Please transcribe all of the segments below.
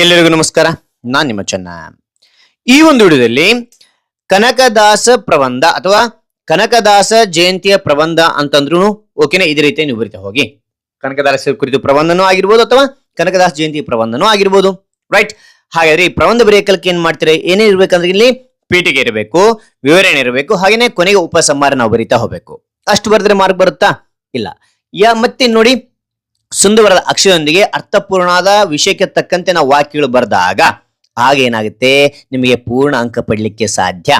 ಎಲ್ಲರಿಗೂ ನಮಸ್ಕಾರ. ನಾನ್ ನಿಮ್ಮ ಚೆನ್ನ. ಈ ಒಂದು ವಿಡಿಯೋದಲ್ಲಿ ಕನಕದಾಸ ಪ್ರಬಂಧ ಅಥವಾ ಕನಕದಾಸ ಜಯಂತಿಯ ಪ್ರಬಂಧ ಅಂತಂದ್ರು ಓಕೆನಾ? ಇದೇ ರೀತಿ ನೀವು ಬರಿತಾ ಹೋಗಿ. ಕನಕದಾಸ ಕುರಿತು ಪ್ರಬಂಧನೂ ಆಗಿರ್ಬೋದು ಅಥವಾ ಕನಕದಾಸ ಜಯಂತಿ ಪ್ರಬಂಧನೂ ಆಗಿರ್ಬೋದು. ರೈಟ್ ಹಾಗಾದ್ರೆ ಈ ಪ್ರಬಂಧ ಬರೆಯಕಲ್ಕೆ ಏನ್ ಮಾಡ್ತೀರಾ? ಏನೇ ಇರ್ಬೇಕಂದ್ರೆ ಇಲ್ಲಿ ಪೀಠಿಗೆ ಇರಬೇಕು, ವಿವರಣೆ ಇರಬೇಕು, ಹಾಗೇನೆ ಕೊನೆಗೆ ಉಪಸಂಹಾರ ನಾವು ಬರಿತಾ ಹೋಗ್ಬೇಕು. ಅಷ್ಟು ಬರೆದ್ರೆ ಮಾರ್ಕ್ ಬರುತ್ತಾ? ಇಲ್ಲ. ಯಾ, ಮತ್ತೆ ನೋಡಿ ಸುಂದರವಾದ ಅಕ್ಷರದೊಂದಿಗೆ ಅರ್ಥಪೂರ್ಣವಾದ ವಿಷಯಕ್ಕೆ ತಕ್ಕಂತೆ ನಾವು ವಾಕ್ಯಗಳು ಬರೆದಾಗ ಆಗ ಏನಾಗುತ್ತೆ ನಿಮಗೆ ಪೂರ್ಣ ಅಂಕ ಪಡಲಿಕ್ಕೆ ಸಾಧ್ಯ.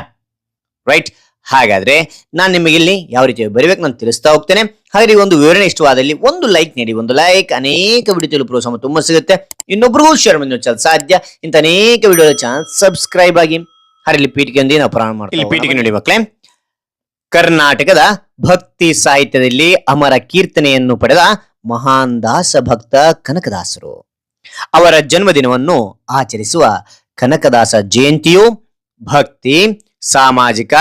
ರೈಟ್ ಹಾಗಾದ್ರೆ ನಾನು ನಿಮಗೆ ಇಲ್ಲಿ ಯಾವ ರೀತಿ ಬರಿಬೇಕು ನಾನು ತಿಳಿಸ್ತಾ ಹೋಗ್ತೇನೆ. ಹಾಗೆ ಒಂದು ವಿವರಣೆ ಇಷ್ಟವಾದಲ್ಲಿ ಒಂದು ಲೈಕ್ ನೀಡಿ ಒಂದು ಲೈಕ್ ಅನೇಕ ವಿಡಿಯೋ ಪ್ರೋತ್ಸಾಹ ತುಂಬಾ ಸಿಗುತ್ತೆ. ಇನ್ನೊಬ್ರಿಗೂ ಶೇರ್ ಮಾಡಿ ಸಾಧ್ಯ. ಇಂತ ಅನೇಕ ವಿಡಿಯೋ ಚಾನಲ್ ಸಬ್ಸ್ಕ್ರೈಬ್ ಆಗಿ. ಇಲ್ಲಿ ಪೀಠಿಕೆಯೊಂದಿಗೆ ನಾವು ಪ್ರಾರಂಭ ಮಾಡ್ತೀವಿ ಪೀಠಿಕೆ ನೋಡಿ ಮಕ್ಕಳೇ. ಕರ್ನಾಟಕದ ಭಕ್ತಿ ಸಾಹಿತ್ಯದಲ್ಲಿ ಅಮರ ಕೀರ್ತನೆಯನ್ನು ಪಡೆದ ಮಹಾನ್ ದಾಸ ಭಕ್ತ ಕನಕದಾಸರು. ಅವರ ಜನ್ಮದಿನವನ್ನು ಆಚರಿಸುವ ಕನಕದಾಸ ಜಯಂತಿಯು ಭಕ್ತಿ, ಸಾಮಾಜಿಕ,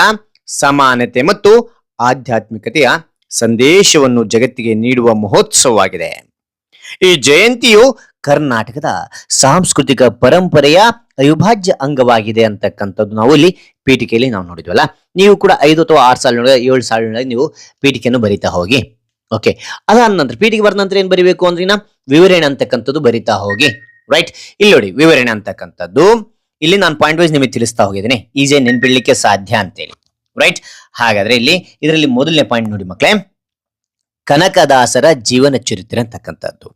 ಸಮಾನತೆ ಮತ್ತು ಆಧ್ಯಾತ್ಮಿಕತೆಯ ಸಂದೇಶವನ್ನು ಜಗತ್ತಿಗೆ ನೀಡುವ ಮಹೋತ್ಸವವಾಗಿದೆ. ಈ ಜಯಂತಿಯು ಕರ್ನಾಟಕದ ಸಾಂಸ್ಕೃತಿಕ ಪರಂಪರೆಯ ಅವಿಭಾಜ್ಯ ಅಂಗವಾಗಿದೆ ಅಂತಕ್ಕಂಥದ್ದು ನಾವು ಇಲ್ಲಿ ಪೀಠಿಕೆಯಲ್ಲಿ ನಾವು ನೋಡಿದ್ವಲ್ಲ. ನೀವು ಕೂಡ ಐದು ಅಥವಾ ಆರು ಸಾಲಿನೊಳಗೆ, ಏಳು ಸಾಲಿನೊಳಗೆ ನೀವು ಪೀಠಿಕೆಯನ್ನು ಬರಿತಾ ಹೋಗಿ. ಓಕೆ ಅದಾದ ನಂತರ ಪೀಠಿಗೆ ಬರೆದ ನಂತರ ಏನ್ ಬರಿಬೇಕು ಅಂದ್ರೆ ನಾ ವಿವರಣೆ ಅಂತಕ್ಕಂಥದ್ದು ಬರಿತಾ ಹೋಗಿ. ರೈಟ್ ಇಲ್ಲಿ ನೋಡಿ, ವಿವರಣೆ ಅಂತಕ್ಕಂಥದ್ದು. ಇಲ್ಲಿ ನಾನು ಪಾಯಿಂಟ್ ವೈಸ್ ನಿಮಗೆ ತಿಳಿಸ್ತಾ ಹೋಗಿದ್ದೀನಿ. ಈಜೆ ನೆನ್ಪಿಡ್ಲಿಕ್ಕೆ ಸಾಧ್ಯ ಅಂತೇಳಿ. ರೈಟ್ ಹಾಗಾದ್ರೆ ಇಲ್ಲಿ ಇದರಲ್ಲಿ ಮೊದಲನೇ ಪಾಯಿಂಟ್ ನೋಡಿ ಮಕ್ಕಳೇ ಕನಕದಾಸರ ಜೀವನ ಚರಿತ್ರೆ ಅಂತಕ್ಕಂಥದ್ದು.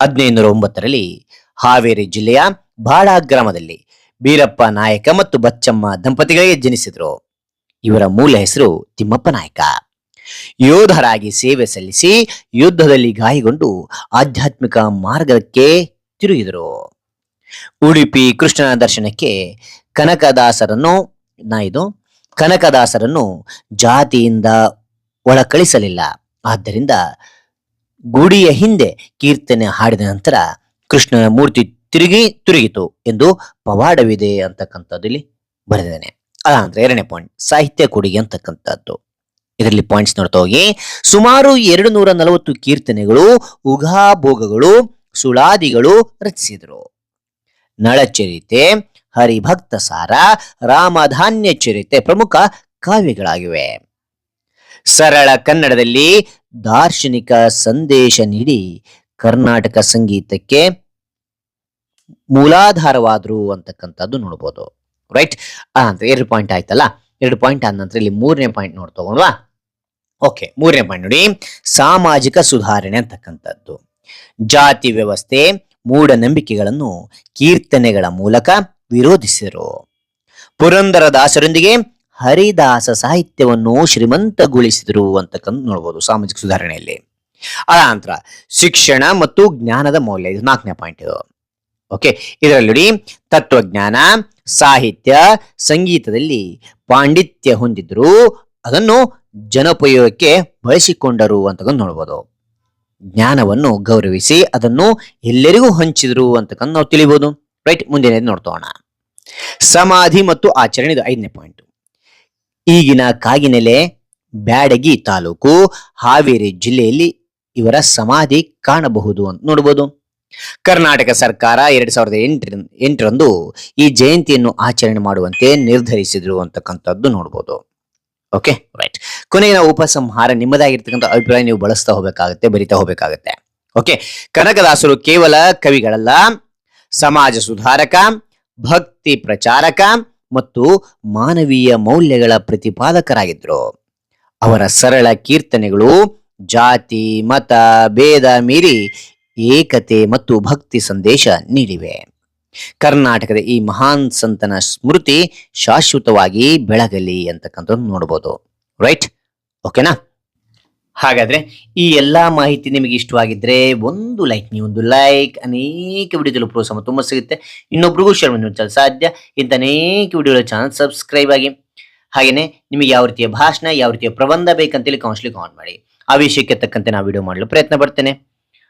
ಹದಿನೈದುನೂರ ಒಂಬತ್ತರಲ್ಲಿ ಹಾವೇರಿ ಜಿಲ್ಲೆಯ ಬಾಳ ಗ್ರಾಮದಲ್ಲಿ ಬೀರಪ್ಪ ನಾಯಕ ಮತ್ತು ಬಚ್ಚಮ್ಮ ದಂಪತಿಗಳಿಗೆ ಜನಿಸಿದರು. ಇವರ ಮೂಲ ಹೆಸರು ತಿಮ್ಮಪ್ಪ ನಾಯಕ. ಯೋಧರಾಗಿ ಸೇವೆ ಸಲ್ಲಿಸಿ ಯುದ್ಧದಲ್ಲಿ ಗಾಯಗೊಂಡು ಆಧ್ಯಾತ್ಮಿಕ ಮಾರ್ಗಕ್ಕೆ ತಿರುಗಿದರು. ಉಡುಪಿ ಕೃಷ್ಣನ ದರ್ಶನಕ್ಕೆ ಕನಕದಾಸರನ್ನು ಇದು ಕನಕದಾಸರನ್ನು ಜಾತಿಯಿಂದ ಒಳಕಳಿಸಲಿಲ್ಲ. ಆದ್ದರಿಂದ ಗುಡಿಯ ಹಿಂದೆ ಕೀರ್ತನೆ ಹಾಡಿದ ನಂತರ ಕೃಷ್ಣನ ಮೂರ್ತಿ ತಿರುಗಿ ತಿರುಗಿತು ಎಂದು ಪವಾಡವಿದೆ ಅಂತಕ್ಕಂಥದ್ದು ಇಲ್ಲಿ ಬರೆದಿದ್ದೇನೆ. ಅದಾಂದ್ರೆ ಎರಡನೇ ಪಾಯಿಂಟ್ ಸಾಹಿತ್ಯ ಕೊಡುಗೆ ಅಂತಕ್ಕಂಥದ್ದು. ಇದರಲ್ಲಿ ಪಾಯಿಂಟ್ಸ್ ನೋಡ್ತಾ ಹೋಗಿ. ಸುಮಾರು ಎರಡು ನೂರ ನಲವತ್ತು ಕೀರ್ತನೆಗಳು ಉಗಾಭೋಗಗಳು ಸುಳಾದಿಗಳು ರಚಿಸಿದರು. ನಳಚರಿತೆ, ಹರಿಭಕ್ತ ಸಾರ, ರಾಮಧಾನ್ಯ ಚರಿತೆ ಪ್ರಮುಖ ಕಾವ್ಯಗಳಾಗಿವೆ. ಸರಳ ಕನ್ನಡದಲ್ಲಿ ದಾರ್ಶನಿಕ ಸಂದೇಶ ನೀಡಿ ಕರ್ನಾಟಕ ಸಂಗೀತಕ್ಕೆ ಮೂಲಾಧಾರವಾದ್ರು ಅಂತಕ್ಕಂಥದ್ದು ನೋಡ್ಬೋದು. ರೈಟ್ ಅಂತ ಎರಡು ಪಾಯಿಂಟ್ ಆಯ್ತಲ್ಲ? ಎರಡು ಪಾಯಿಂಟ್ ಆದ ನಂತರ ಇಲ್ಲಿ ಮೂರನೇ ಪಾಯಿಂಟ್ ನೋಡ್ ತಗೊಂಡ್ವಾ? ಓಕೆ ಮೂರನೇ ಪಾಯಿಂಟ್ ನೋಡಿ. ಸಾಮಾಜಿಕ ಸುಧಾರಣೆ ಅಂತಕ್ಕಂಥದ್ದು. ಜಾತಿ ವ್ಯವಸ್ಥೆ, ಮೂಢನಂಬಿಕೆಗಳನ್ನು ಕೀರ್ತನೆಗಳ ಮೂಲಕ ವಿರೋಧಿಸಿದರು ಪುರಂದರದಾಸರೊಂದಿಗೆ ಹರಿದಾಸ ಸಾಹಿತ್ಯವನ್ನು ಶ್ರೀಮಂತಗೊಳಿಸಿದರು ಅಂತಕ್ಕಂಥ ನೋಡ್ಬೋದು ಸಾಮಾಜಿಕ ಸುಧಾರಣೆಯಲ್ಲಿ. ಅದ ನಂತರ ಶಿಕ್ಷಣ ಮತ್ತು ಜ್ಞಾನದ ಮೌಲ್ಯ, ಇದು ನಾಲ್ಕನೇ ಪಾಯಿಂಟ್ ಇದು. ಓಕೆ ಇದರಲ್ಲಿ ನೋಡಿ, ತತ್ವಜ್ಞಾನ, ಸಾಹಿತ್ಯ, ಸಂಗೀತದಲ್ಲಿ ಪಾಂಡಿತ್ಯ ಹೊಂದಿದ್ರು ಅದನ್ನು ಜನೋಪಯೋಗಕ್ಕೆ ಬಳಸಿಕೊಂಡರು ಅಂತಕ್ಕಂಥ ನೋಡ್ಬೋದು. ಜ್ಞಾನವನ್ನು ಗೌರವಿಸಿ ಅದನ್ನು ಎಲ್ಲರಿಗೂ ಹಂಚಿದ್ರು ಅಂತಕ್ಕಂಥ ನಾವು ತಿಳಿಬಹುದು ರೈಟ್ ಮುಂದಿನ ನೋಡ್ತೋಣ. ಸಮಾಧಿ ಮತ್ತು ಆಚರಣೆ ಇದು ಐದನೇ ಪಾಯಿಂಟ್ ಈಗಿನ ಕಾಗಿನೆಲೆ, ಬ್ಯಾಡಗಿ ತಾಲೂಕು, ಹಾವೇರಿ ಜಿಲ್ಲೆಯಲ್ಲಿ ಇವರ ಸಮಾಧಿ ಕಾಣಬಹುದು ಅಂತ ನೋಡಬಹುದು ಕರ್ನಾಟಕ ಸರ್ಕಾರ ಎರಡ್ ಸಾವಿರದ ಎಂಟರ ಎಂಟರಂದು ಈ ಜಯಂತಿಯನ್ನು ಆಚರಣೆ ಮಾಡುವಂತೆ ನಿರ್ಧರಿಸಿದ್ರು ಅಂತಕ್ಕಂಥದ್ದು ನೋಡ್ಬೋದು. ಓಕೆ ರೈಟ್ ನಾವು ಉಪಸಂಹಾರ ನಿಮ್ಮದಾಗಿರ್ತಕ್ಕಂಥ ಅಭಿಪ್ರಾಯ ನೀವು ಬಳಸ್ತಾ ಹೋಗ್ಬೇಕಾಗತ್ತೆ, ಬರಿತಾ ಹೋಗ್ಬೇಕಾಗತ್ತೆ. ಓಕೆ ಕನಕದಾಸರು ಕೇವಲ ಕವಿಗಳಲ್ಲ, ಸಮಾಜ ಸುಧಾರಕ, ಭಕ್ತಿ ಪ್ರಚಾರಕ ಮತ್ತು ಮಾನವೀಯ ಮೌಲ್ಯಗಳ ಪ್ರತಿಪಾದಕರಾಗಿದ್ರು. ಅವರ ಸರಳ ಕೀರ್ತನೆಗಳು ಜಾತಿ, ಮತ, ಭೇದ ಮೀರಿ ಏಕತೆ ಮತ್ತು ಭಕ್ತಿ ಸಂದೇಶ ನೀಡಿವೆ. ಕರ್ನಾಟಕದ ಈ ಮಹಾನ್ ಸಂತನ ಸ್ಮೃತಿ ಶಾಶ್ವತವಾಗಿ ಬೆಳಗಲಿ ಅಂತಕ್ಕಂಥದ್ದು ನೋಡಬಹುದು ರೈಟ್ ಓಕೆನಾ ಹಾಗಾದ್ರೆ ಈ ಎಲ್ಲಾ ಮಾಹಿತಿ ನಿಮಗೆ ಇಷ್ಟವಾಗಿದ್ರೆ ಒಂದು ಲೈಕ್ ನೀವು ಒಂದು ಲೈಕ್ ಅನೇಕ ವಿಡಿಯೋದಲ್ಲಿ ಪ್ರೋತ್ಸಾಹ ತುಂಬಾ ಸಿಗುತ್ತೆ. ಇನ್ನೊಬ್ರಿಗೂ ಶೇರ್ ಮಾಡಿ ಸಾಧ್ಯ. ಇಂಥ ಅನೇಕ ವಿಡಿಯೋಗಳ ಚಾನಲ್ ಸಬ್ಸ್ಕ್ರೈಬ್ ಆಗಿ. ಹಾಗೇನೆ ನಿಮಗೆ ಯಾವ ರೀತಿಯ ಭಾಷಣ, ಯಾವ ರೀತಿಯ ಪ್ರಬಂಧ ಬೇಕಂತೇಳಿ ಕೌನ್ಸಿಲಿಂಗ್ ಆನ್ ಮಾಡಿ. ಆ ವಿಷಯಕ್ಕೆ ತಕ್ಕಂತೆ ನಾವು ವಿಡಿಯೋ ಮಾಡಲು ಪ್ರಯತ್ನ ಪಡ್ತೇನೆ.